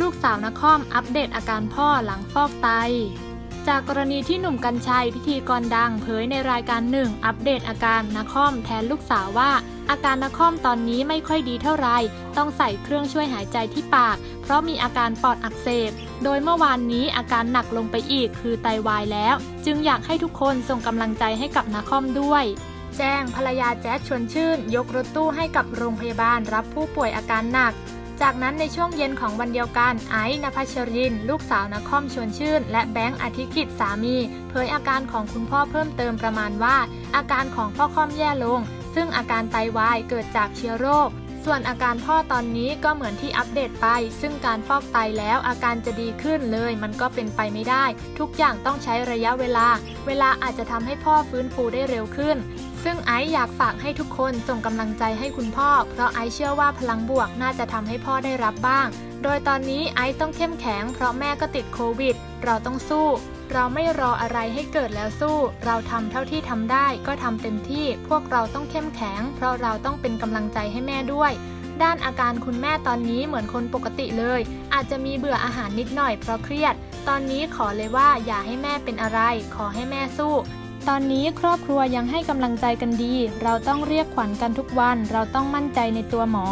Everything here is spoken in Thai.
ลูกสาวนครอัปเดตอาการพ่อหลังฟอกไต จากกรณีที่หนุ่มกัญชัยพิธีกรดังเผยในรายการหนึ่งอัปเดตอาการนครแทนลูกสาวว่า อาการนครตอนนี้ไม่ค่อยดีเท่าไหร่ต้องใส่เครื่องช่วยหายใจที่ปาก เพราะมีอาการปอดอักเสบ โดยเมื่อวานนี้อาการหนักลงไปอีกคือไตวายแล้ว จึงอยากให้ทุกคนส่งกำลังใจให้กับนครด้วยแจ้งภรรยาแจ๊ดชวนชื่น ยกรถตู้ให้กับโรงพยาบาลรับผู้ป่วยอาการหนัก จากนั้นในช่วงเย็นของวันเดียวกันไอซ์นภัชริน ลูกสาวนครชวนชื่น และแบงค์อธิกิจสามี เผยอาการของคุณพ่อเพิ่มเติมประมาณว่า อาการของพ่อค่อมแย่ลง ซึ่งอาการไตวายเกิดจากเชื้อโรค ส่วนอาการพ่อตอนนี้ก็เหมือนที่อัปเดตไป ซึ่งการฟอกไตแล้วอาการจะดีขึ้นเลย มันก็เป็นไปไม่ได้ ทุกอย่างต้องใช้ระยะเวลา เวลาอาจจะทำให้พ่อฟื้นฟูได้เร็วขึ้น ซึ่งไอซ์อยากฝากให้ทุกคนส่งกำลังใจให้คุณพ่อ เพราะไอซ์เชื่อว่าพลังบวกน่าจะทำให้พ่อได้รับบ้าง โดยตอนนี้ไอซ์ต้องเข้มแข็งเพราะแม่ก็ติดโควิด เราต้องสู้ เราไม่รออะไรให้เกิดแล้วสู้ เราทำเท่าที่ทำได้ก็ทำเต็มที่ พวกเราต้องเข้มแข็ง เพราะเราต้องเป็นกำลังใจให้แม่ด้วยด้านอาการคุณแม่ตอนนี้เหมือนคนปกติเลย อาจจะมีเบื่ออาหารนิดหน่อยเพราะเครียด ตอนนี้ขอเลยว่าอย่าให้แม่เป็นอะไร ขอให้แม่สู้ ตอนนี้ครอบครัวยังให้กำลังใจกันดี เราต้องเรียกขวัญกันทุกวัน เราต้องมั่นใจในตัวหมอ